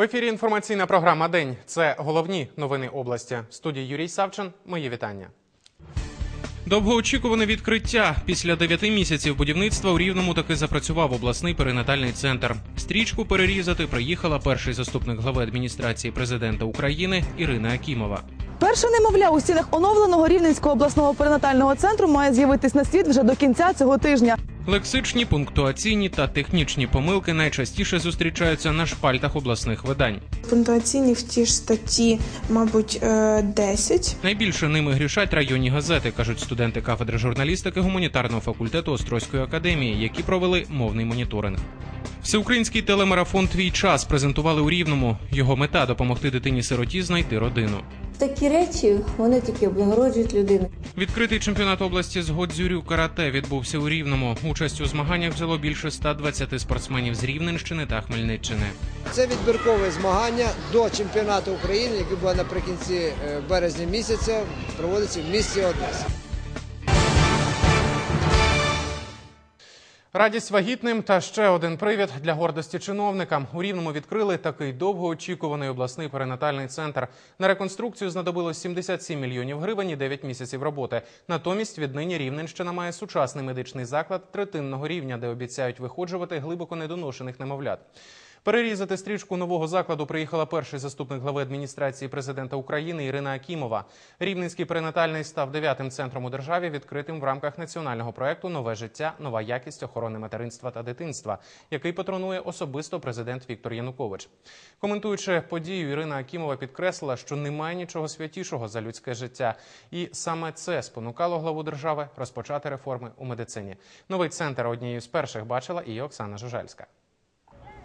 В ефірі інформаційна програма День. Це головні новини області. В студії Юрій Савчин. Мої вітання. Довгоочікуване відкриття. Після дев'яти місяців будівництва у Рівному таки запрацював обласний перинатальний центр. Стрічку перерізати приїхала перший заступник глави адміністрації президента України Ірина Акімова. Перше немовля у стінах оновленого Рівненського обласного перинатального центру має з'явитись на світ вже до кінця цього тижня. Лексичні, пунктуаційні та технічні помилки найчастіше зустрічаються на шпальтах обласних видань. Пунктуаційні в ті ж статті, мабуть, е, 10. Найбільше ними грішать районні газети, кажуть студенти кафедри журналістики гуманітарного факультету Острозької академії, які провели мовний моніторинг. Всеукраїнський телемарафон Твій час презентували у Рівному. Його мета допомогти дитині-сироті знайти родину. Такі речі вони тільки облагороджують людину. Відкритий чемпіонат області з Годзюрю карате відбувся у Рівному. Участь у змаганнях взяло більше 120 спортсменів з Рівненщини та Хмельниччини. Це відбіркове змагання до чемпіонату України, який буде наприкінці е, березня місяця, проводиться в місті Одеса. Радість вагітним та ще один привід для гордості чиновникам. У Рівному відкрили такий довгоочікуваний обласний перинатальний центр. На реконструкцію знадобилось 77 мільйонів гривень і 9 місяців роботи. Натомість віднині Рівненщина має сучасний медичний заклад третинного рівня, де обіцяють виходжувати глибоко недоношених немовлят. Перерізати стрічку нового закладу приїхала перший заступник глави адміністрації президента України Ірина Акімова. Рівненський перинатальний став дев'ятим центром у державі, відкритим в рамках національного проекту Нове життя, нова якість охорони материнства та дитинства, який патронує особисто президент Віктор Янукович. Коментуючи подію, Ірина Акімова підкреслила, що немає нічого святішого за людське життя, і саме це спонукало главу держави розпочати реформи у медицині. Новий центр однією з перших бачила і Оксана Жужельська.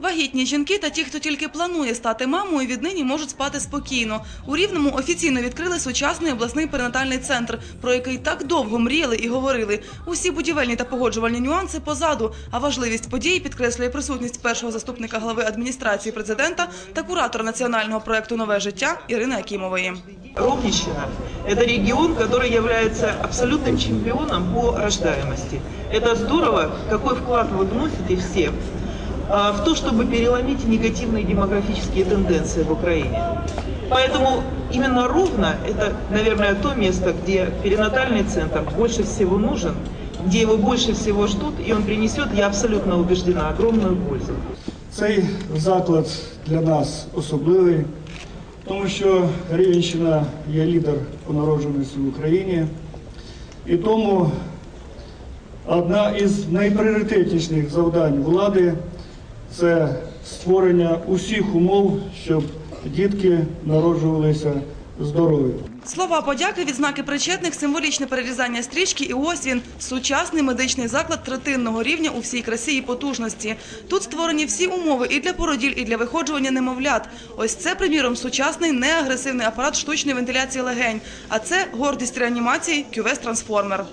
Вагітні жінки та ті, хто тільки планує стати мамою, віднині можуть спати спокійно. У Рівному офіційно відкрили сучасний обласний перинатальний центр, про який так довго мріяли і говорили. Усі будівельні та погоджувальні нюанси позаду, а важливість події підкреслює присутність першого заступника глави адміністрації президента та куратора національного проекту Нове життя Ірини Акімової. Ровнищина – это регион, который является абсолютным чемпионом по рождаемости. Это здорово, какой вклад вы вносите все а, в то, чтобы переломить негативные демографические тенденции в Украине. Поэтому именно Ровно – это, наверное, то место, где перинатальный центр больше всего нужен, где его больше всего ждут, и он принесет, я абсолютно убеждена, огромную пользу. Цей заклад для нас особливий, тому що Рівенщина є лідер по народжуваності в Україні. І тому одна із найпріоритетніших завдань влади це створення усіх умов, щоб дітки народжувалися здорові. Слова подяки, відзнаки причетних, символічне перерізання стрічки і ось він – сучасний медичний заклад третинного рівня у всій красі і потужності. Тут створені всі умови і для породіль, і для виходжування немовлят. Ось це, приміром, сучасний неагресивний апарат штучної вентиляції легень. А це гордість реанімації – кювес-трансформер.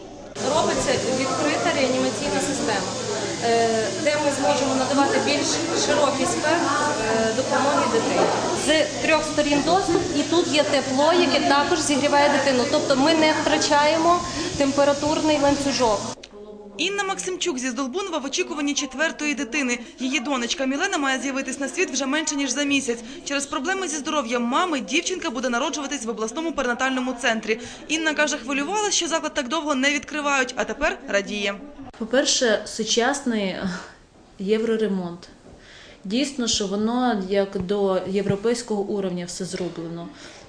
робиться відкрита реанімаційна система, де ми зможемо надавати більш широкий спектр е, допомоги дитині. З трьох сторін доступ, і тут є тепло, яке також зігріває дитину. Тобто ми не втрачаємо температурний ланцюжок. Інна Максимчук зі Здолбунова в очікуванні четвертої дитини. Її донечка Мілена має з'явитись на світ вже менше ніж за місяць. Через проблеми зі здоров'ям мами дівчинка буде народжуватись в обласному перинатальному центрі. Інна каже, хвилювалася, що заклад так довго не відкривають, а тепер радіє. По-перше, сучасний е, євроремонт. Дійсно, що воно як до європейського уровня все зроблено.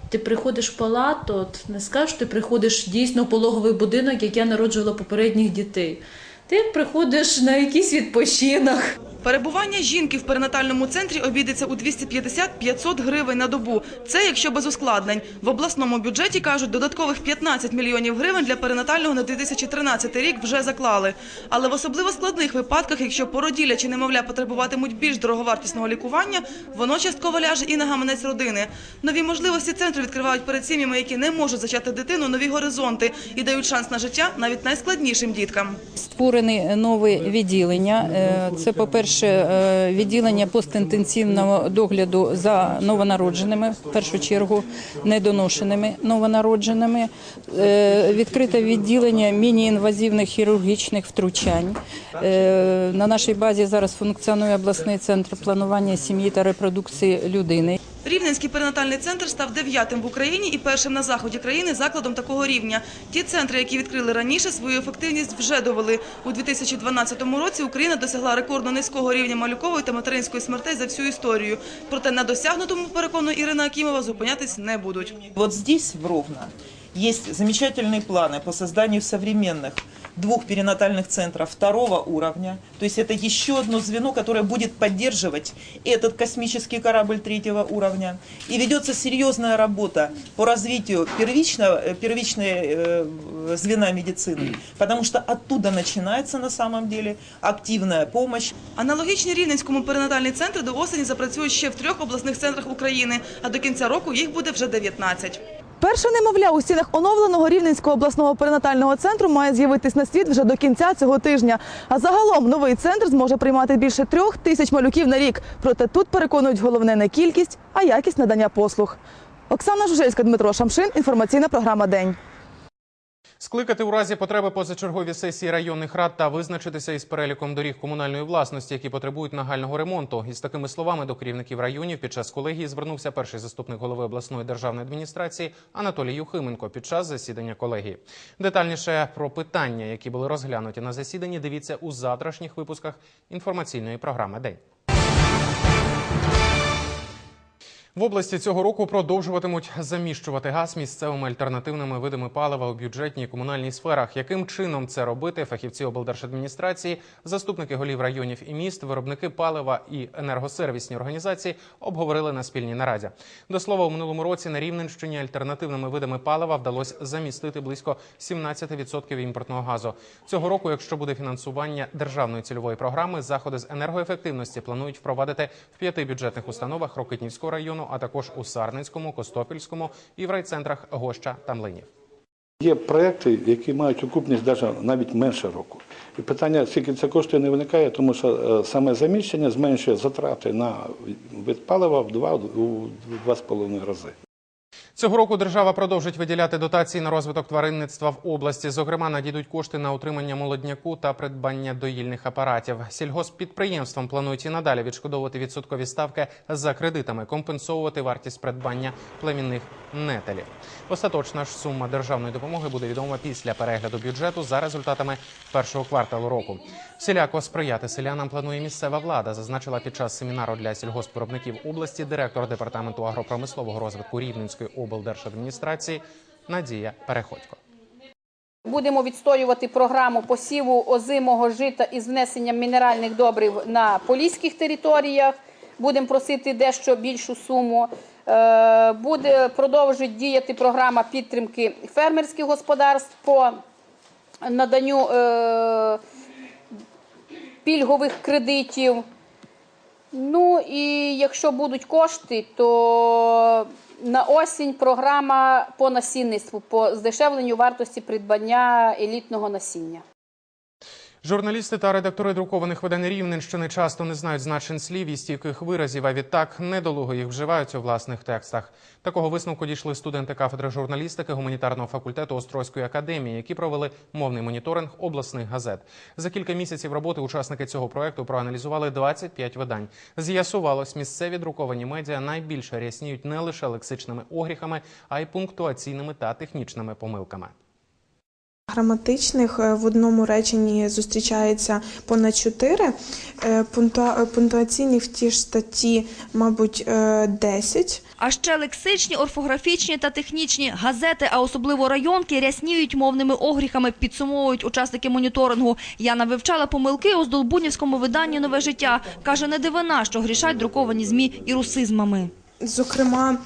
Ти приходиш в палату, от не скажеш, ти приходиш дійсно в пологовий будинок, як я народжувала попередніх дітей. Ти приходиш на якийсь відпочинок. Перебування жінки в перинатальному центрі обійдеться у 250-500 гривень на добу. Це якщо без ускладнень. В обласному бюджеті, кажуть, додаткових 15 мільйонів гривень для перинатального на 2013 рік вже заклали. Але в особливо складних випадках, якщо породілля чи немовля потребуватимуть більш дороговартісного лікування, воно частково ляже і на гаманець родини. Нові можливості центру відкривають перед сім'ями, які не можуть зачати дитину, нові горизонти і дають шанс на життя навіть найскладнішим діткам. Створені нові відділення. Е, Це, по-перше, більше е, відділення постінтенсивного догляду за новонародженими, в першу чергу недоношеними новонародженими, Е, відкрите відділення міні-інвазивних хірургічних втручань. Е, На нашій базі зараз функціонує обласний центр планування сім'ї та репродукції людини. Рівненський перинатальний центр став дев'ятим в Україні і першим на заході країни закладом такого рівня. Ті центри, які відкрили раніше, свою ефективність вже довели. У 2012 році Україна досягла рекордно низького рівня малюкової та материнської смертей за всю історію. Проте на досягнутому, переконує Ірина Акімова, зупинятись не будуть. Вот здесь, в Ровно, есть замечательные планы по созданию современных двух перинатальных центров второго уровня. То есть это еще одно звено, которое будет поддерживать этот космический корабль третьего уровня. И ведется серьезная работа по развитию первичного, э, первичной э, звена медицины, потому что оттуда начинается на самом деле активная помощь. Аналогічні Рівненському перинатальні центри до осені запрацюють ще в трьох обласних центрах України, а до кінця року їх буде вже 19. Перше немовля у стінах оновленого Рівненського обласного перинатального центру має з'явитись на світ вже до кінця цього тижня. А загалом новий центр зможе приймати більше трьох тисяч малюків на рік. Проте тут переконують головне не кількість, а якість надання послуг. Оксана Жужельська, Дмитро Шамшин. Інформаційна програма День. Скликати у разі потреби позачергові сесії районних рад та визначитися із переліком доріг комунальної власності, які потребують нагального ремонту. Із такими словами до керівників районів під час колегії звернувся перший заступник голови обласної державної адміністрації Анатолій Юхименко під час засідання колегії. Детальніше про питання, які були розглянуті на засіданні, дивіться у завтрашніх випусках інформаційної програми День. В області цього року продовжуватимуть заміщувати газ місцевими альтернативними видами палива у бюджетній і комунальній сферах. Яким чином це робити? Фахівці облдержадміністрації, заступники голів районів і міст, виробники палива і енергосервісні організації обговорили на спільній нараді. До слова, у минулому році на Рівненщині альтернативними видами палива вдалося замістити близько 17% імпортного газу. Цього року, якщо буде фінансування державної цільової програми, заходи з енергоефективності планують впровадити в п'яти бюджетних установах Рокитнівського району, а також у Сарненському, Костопільському і в райцентрах Гоща та Млинів. Є проекти, які мають окупність навіть, навіть менше року. І питання, скільки це коштує, не виникає, тому що е, саме заміщення зменшує затрати на вид палива в два, у два з половиною рази. Цього року держава продовжить виділяти дотації на розвиток тваринництва в області. Зокрема, надійдуть кошти на утримання молодняку та придбання доїльних апаратів. Сільгосппідприємствам планують і надалі відшкодовувати відсоткові ставки за кредитами, компенсовувати вартість придбання племінних нетелів. Остаточна ж сума державної допомоги буде відома після перегляду бюджету за результатами першого кварталу року. Всіляко сприяти селянам планує місцева влада, зазначила під час семінару для сільгоспвиробників області директор департаменту агропромислового розвитку Рівненської облдержадміністрації Надія Переходько. Будемо відстоювати програму посіву озимого жита із внесенням мінеральних добрив на поліських територіях. Будемо просити дещо більшу суму. Е, Буде продовжить діяти програма підтримки фермерських господарств по наданню е, пільгових кредитів. Ну і якщо будуть кошти, то на осінь програма по насінництву, по здешевленню вартості придбання елітного насіння. Журналісти та редактори друкованих видань Рівненщини часто не знають значень слів і стійких виразів, а відтак недолуго їх вживають у власних текстах. Такого висновку дійшли студенти кафедри журналістики гуманітарного факультету Острозької академії, які провели мовний моніторинг обласних газет. За кілька місяців роботи учасники цього проекту проаналізували 25 видань. З'ясувалось, місцеві друковані медіа найбільше рясніють не лише лексичними огріхами, а й пунктуаційними та технічними помилками. Граматичних е, в одному реченні зустрічається понад чотири. Е, е, Пунктуаційні в ті ж статті, мабуть, е, 10. А ще лексичні, орфографічні та технічні газети, а особливо районки, рясніють мовними огріхами, підсумовують учасники моніторингу. Яна вивчала помилки у здолбунівському виданні «Нове життя». Каже, не дивина, що грішать друковані ЗМІ і русизмами. Зокрема,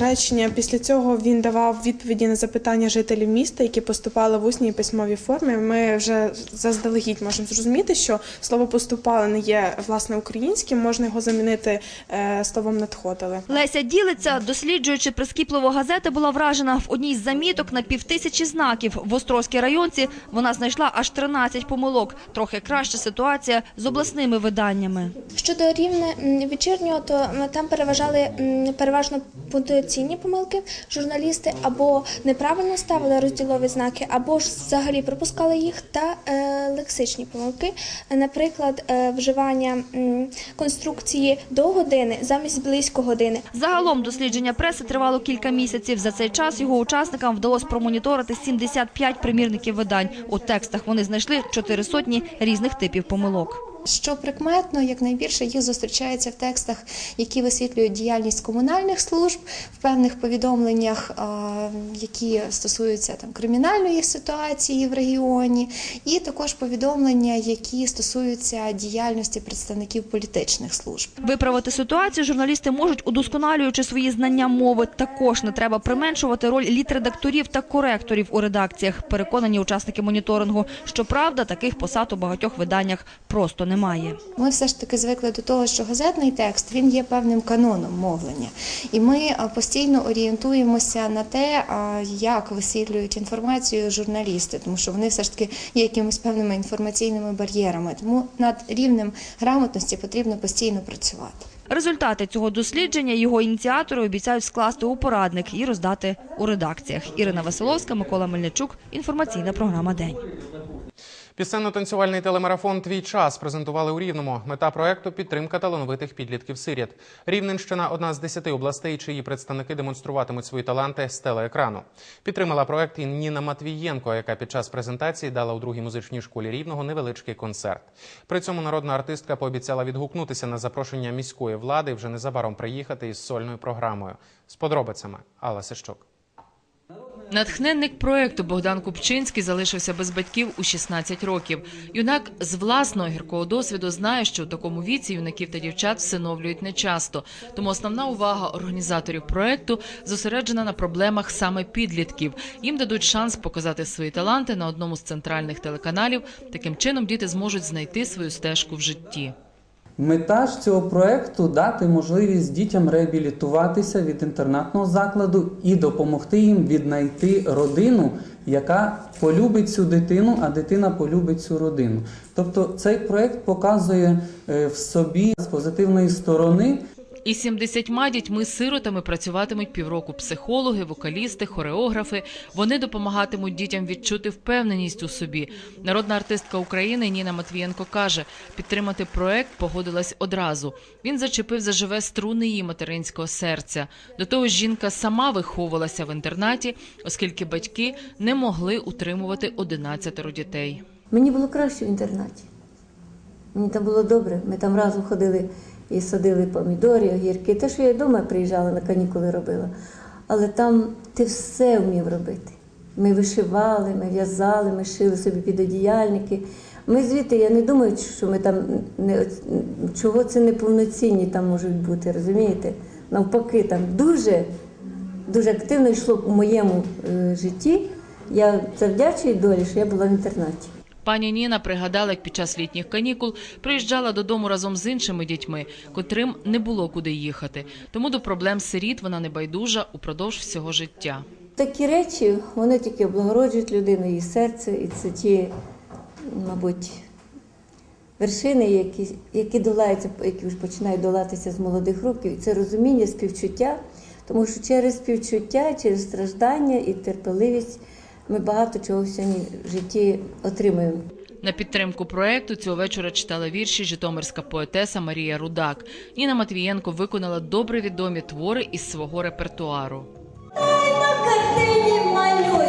речення. Після цього він давав відповіді на запитання жителів міста, які поступали в усній і письмовій формі. Ми вже заздалегідь можемо зрозуміти, що слово поступали не є власне українським, можна його замінити е, словом надходили. Леся ділиться, досліджуючи прискіпливо газети, була вражена. В одній з заміток на півтисячі знаків в Острозькій районці вона знайшла аж 13 помилок. Трохи краща ситуація з обласними виданнями. Щодо рівня вечірнього, то там переважали м, переважно пунктуаційні помилки. Журналісти або неправильно ставили розділові знаки, або ж взагалі пропускали їх, та е, лексичні помилки. Наприклад, е, вживання конструкції до години замість близько години. Загалом дослідження преси тривало кілька місяців. За цей час його учасникам вдалося промоніторити 75 примірників видань. У текстах вони знайшли чотири сотні різних типів помилок. Що прикметно, як найбільше їх зустрічається в текстах, які висвітлюють діяльність комунальних служб, в певних повідомленнях, які стосуються там кримінальної ситуації в регіоні, і також повідомлення, які стосуються діяльності представників політичних служб. Виправити ситуацію журналісти можуть, удосконалюючи свої знання мови. Також не треба применшувати роль літредакторів та коректорів у редакціях. Переконані учасники моніторингу. Щоправда, таких посад у багатьох виданнях просто немає. Ми все ж таки звикли до того, що газетний текст він є певним каноном мовлення, і ми постійно орієнтуємося на те, як висвітлюють інформацію журналісти, тому що вони все ж таки є якимись певними інформаційними бар'єрами. Тому над рівнем грамотності потрібно постійно працювати. Результати цього дослідження його ініціатори обіцяють скласти у порадник і роздати у редакціях. Ірина Василовська, Микола Мельничук. Інформаційна програма День. Пісенно-танцювальний телемарафон Твій час презентували у Рівному. Мета проекту підтримка талановитих підлітків сиріт. Рівненщина одна з десяти областей, чиї представники демонструватимуть свої таланти з телеекрану. Підтримала проект і Ніна Матвієнко, яка під час презентації дала у другій музичній школі рівного невеличкий концерт. При цьому народна артистка пообіцяла відгукнутися на запрошення міської влади і вже незабаром приїхати із сольною програмою. З подробицями Алла Сищук. Натхненник проекту Богдан Купчинський залишився без батьків у 16 років. Юнак з власного гіркого досвіду знає, що у такому віці юнаків та дівчат всиновлюють нечасто. Тому основна увага організаторів проекту зосереджена на проблемах саме підлітків. Їм дадуть шанс показати свої таланти на одному з центральних телеканалів. Таким чином діти зможуть знайти свою стежку в житті. Мета ж цього проекту дати можливість дітям реабілітуватися від інтернатного закладу і допомогти їм віднайти родину, яка полюбить цю дитину, а дитина полюбить цю родину. Тобто цей проект показує е, в собі з позитивної сторони Із 70 дітьми-сиротами працюватимуть півроку психологи, вокалісти, хореографи. Вони допомагатимуть дітям відчути впевненість у собі. Народна артистка України Ніна Матвієнко каже, підтримати проект погодилась одразу. Він зачепив заживе струни її материнського серця. До того ж, жінка сама виховувалася в інтернаті, оскільки батьки не могли утримувати 11 дітей. Мені було краще в інтернаті. Мені там було добре. Ми там разом ходили і садили помідори, огірки. Те, що я вдома приїжджала на канікули робила. Але там ти все вмів робити. Ми вишивали, ми в'язали, ми шили собі підодіяльники. Ми звідти, я не думаю, що ми там не чого це неповноцінні там можуть бути, розумієте? Навпаки, там дуже, дуже активно йшло у моєму е, житті. Я це долі, що я була в інтернаті. Пані Ніна пригадала, як під час літніх канікул приїжджала додому разом з іншими дітьми, котрим не було куди їхати. Тому до проблем сиріт вона не байдужа упродовж всього життя. Такі речі вони тільки облагороджують людину, її серце, і це ті, мабуть, вершини, які, які долаються, які вже починають долатися з молодих років. І це розуміння, співчуття, тому що через співчуття, через страждання і терпеливість ми багато чого сьогодні в житті отримуємо. На підтримку проекту цього вечора читала вірші житомирська поетеса Марія Рудак. Ніна Матвієнко виконала добре відомі твори із свого репертуару. На картині малює.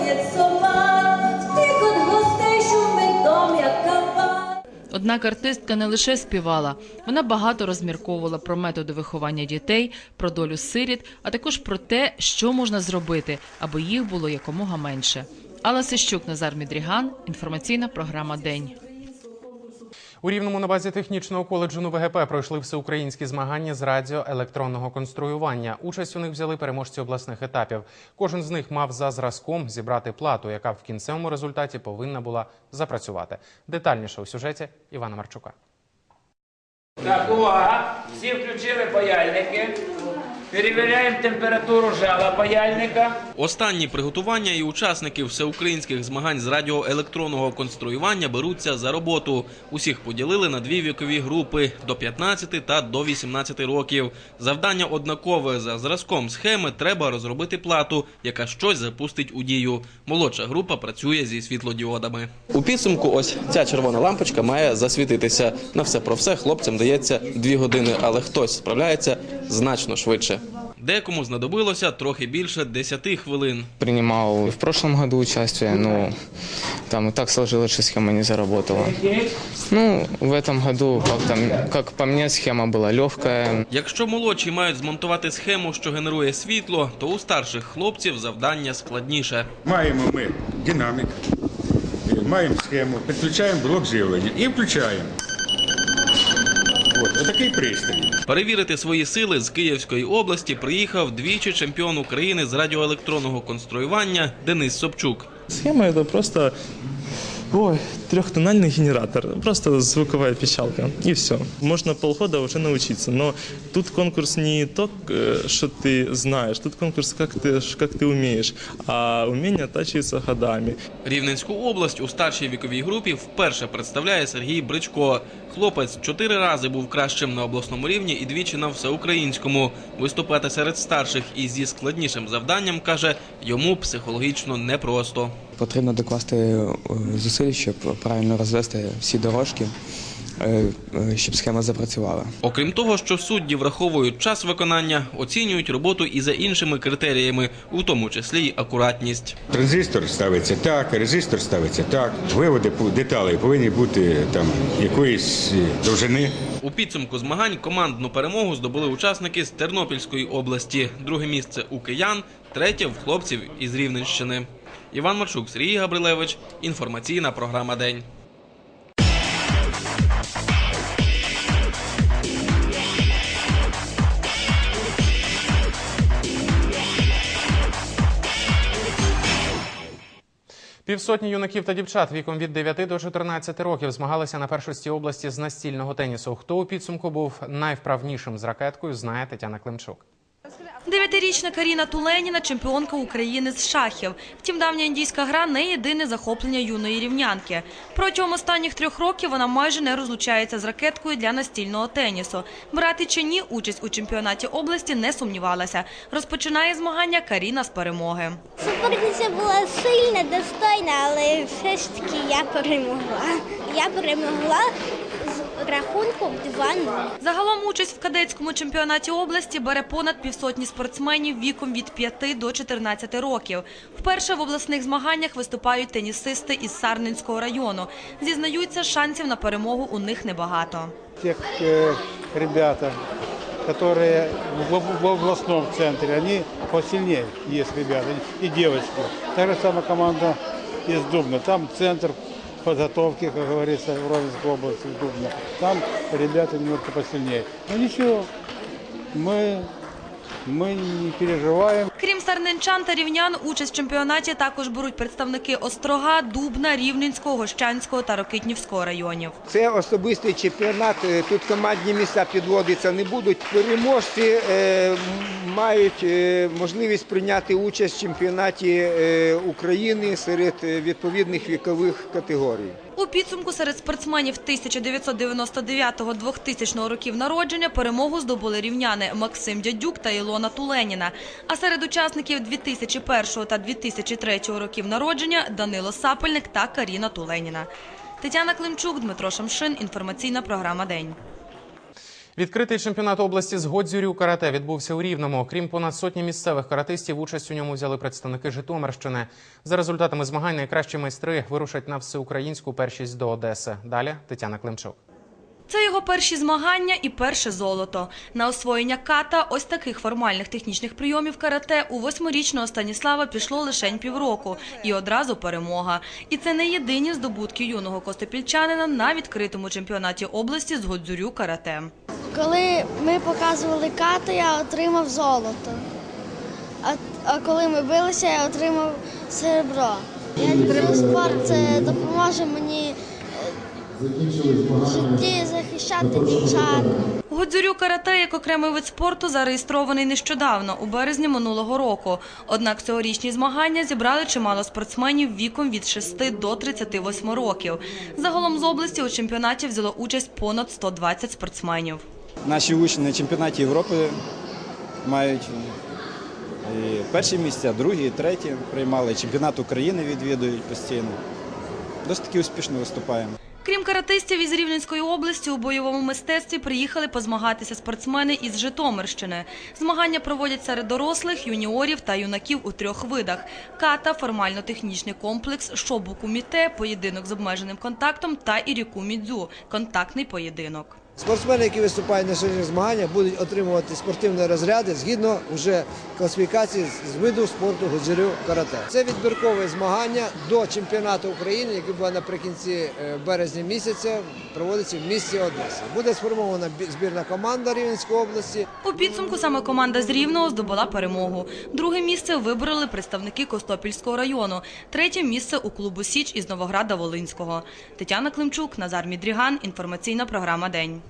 Однак артистка не лише співала, вона багато розмірковувала про методи виховання дітей, про долю сиріт, а також про те, що можна зробити, аби їх було якомога менше. Алла Сищук, Назар Мідріган. Інформаційна програма День. У Рівному на базі технічного коледжу НУВГП пройшли всеукраїнські змагання з радіоелектронного конструювання. Участь у них взяли переможці обласних етапів. Кожен з них мав за зразком зібрати плату, яка в кінцевому результаті повинна була запрацювати. Детальніше у сюжеті Івана Марчука. Так, увага! Всі включили паяльники. Перевіряємо температуру жала паяльника. Останні приготування і учасники всеукраїнських змагань з радіоелектронного конструювання беруться за роботу. Усіх поділили на дві вікові групи до 15 та до 18 років. Завдання однакове за зразком схеми треба розробити плату, яка щось запустить у дію. Молодша група працює зі світлодіодами. У підсумку ось ця червона лампочка має засвітитися. На все про все хлопцям дається дві години, але хтось справляється значно швидше. Декому знадобилося трохи більше 10 хвилин. Принимал в прошлом году участие, но там и так сложилось, что схема не заработала. Ну, в этом году, как, там, как по мне, схема была легкая. Якщо молодші мають змонтувати схему, що генерує світло, то у старших хлопців завдання складніше. Маємо ми динамік, маємо схему, підключаємо блок живлення і включаємо. От, отакий пристрій. Перевірити свої сили з Київської області приїхав двічі чемпіон України з радіоелектронного конструювання Денис Собчук. Схема это просто ой, трехтональный генератор, просто звуковая пищалка, и все. Можно полгода уже научиться, но тут конкурс не то, э, что ты знаешь, тут конкурс, как ты, как ты умеешь, а умение оттачивается годами. Рівненську область у старшій віковій групі вперше представляє Сергій Бричко. Хлопець чотири рази був кращим на обласному рівні і двічі на всеукраїнському. Виступати серед старших і зі складнішим завданням каже йому психологічно непросто. Потрібно докласти е, зусиль, щоб правильно розвести всі дорожки, щоб схема запрацювала. Окрім того, що судді враховують час виконання, оцінюють роботу і за іншими критеріями, у тому числі й акуратність. Транзистор ставиться так, резистор ставиться так. Виводи по- деталей повинні бути там якоїсь е, довжини. У підсумку змагань командну перемогу здобули учасники з Тернопільської області. Друге місце у киян, третє в хлопців із Рівненщини. Іван Марчук, Сергій Габрилевич. Інформаційна програма День. Півсотні юнаків та дівчат віком від 9 до 14 років змагалися на першості області з настільного тенісу. Хто у підсумку був найвправнішим з ракеткою, знає Тетяна Климчук. Дев'ятирічна Каріна Туленіна – чемпіонка України з шахів. Втім, давня індійська гра – не єдине захоплення юної рівнянки. Протягом останніх трьох років вона майже не розлучається з ракеткою для настільного тенісу. Брати чи ні, участь у чемпіонаті області не сумнівалася. Розпочинає змагання Каріна з перемоги. Суперниця була сильна, достойна, але все ж таки я перемогла. Я перемогла рахунком 2-0. Загалом участь в кадетському чемпіонаті області бере понад півсотні спортсменів віком від 5 до 14 років. Вперше в обласних змаганнях виступають тенісисти із Сарненського району. Зізнаються, шансів на перемогу у них небагато. э, ребята, которые в, областном центре, они посильнее есть ребята и девочки. Та же самая команда из Дубна. Там центр подготовки, как говорится, в Ровенской области. Там ребята немножко посильнее. Но ничего, мы, мы не переживаем. Крім сарненчан та рівнян, участь в чемпіонаті також беруть представники Острога, Дубна, Рівненського, Гощанського та Рокитнівського районів. Це особистий чемпіонат. е, Тут командні місця підводитися не будуть. Переможці е, мають е, можливість прийняти участь в чемпіонаті е, України серед відповідних вікових категорій. У підсумку серед спортсменів 1999-2000 років народження перемогу здобули рівняни Максим Дядюк та Ілона Туленіна. А серед учасників 2001 та 2003 років народження Данило Сапельник та Каріна Туленіна. Тетяна Климчук, Дмитро Шамшин. Інформаційна програма День. Відкритий чемпіонат області з Годзюрю карате відбувся у Рівному. Крім понад сотні місцевих каратистів, участь у ньому взяли представники Житомирщини. За результатами змагань найкращі майстри вирушать на всеукраїнську першість до Одеси. Далі Тетяна Климчук. Це його перші змагання і перше золото. На освоєння ката ось таких формальних технічних прийомів карате у восьмирічного Станіслава пішло лише півроку. І одразу перемога. І це не єдині здобутки юного костопільчанина на відкритому чемпіонаті області з Годзюрю карате. Коли ми показували ката, я отримав золото. А, коли ми билися, я отримав серебро. Я люблю спорт, це допоможе мені е, в житті захищати дівчат. Годзюрю карате як окремий вид спорту зареєстрований нещодавно, у березні минулого року. Однак цьогорічні змагання зібрали чимало спортсменів віком від 6 до 38 років. Загалом з області у чемпіонаті взяло участь понад 120 спортсменів. Наші учні на чемпіонаті Європи мають перші місця, другі, треті приймали. Чемпіонат України відвідують постійно. Досить таки успішно виступаємо. Крім каратистів із Рівненської області, у бойовому мистецтві приїхали позмагатися спортсмени із Житомирщини. Змагання проводять серед дорослих, юніорів та юнаків у трьох видах: ката, формально-технічний комплекс, шобу-куміте, поєдинок з обмеженим контактом та іріку-мідзю – контактний поєдинок. Спортсмени, які виступають на сьогоднішніх змаганнях, будуть отримувати спортивні розряди згідно вже класифікації з виду спорту гудзирю карате. Це відбіркове змагання до чемпіонату України, який буде наприкінці е, березня місяця, проводиться в місті Одесі. Буде сформована збірна команда Рівненської області. У підсумку саме команда з Рівного здобула перемогу. Друге місце вибороли представники Костопільського району. Третє місце у клубу Січ із Новограда Волинського. Тетяна Климчук, Назар Мідріган. Інформаційна програма День.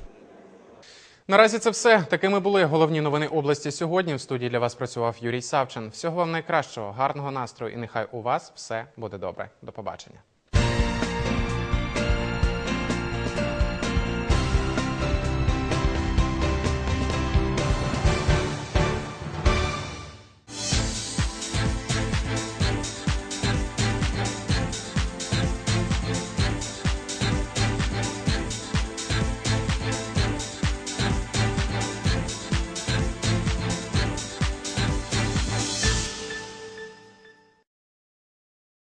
Наразі це все. Такими були головні новини області сьогодні. В студії для вас працював Юрій Савчин. Всього вам найкращого, гарного настрою і нехай у вас все буде добре. До побачення.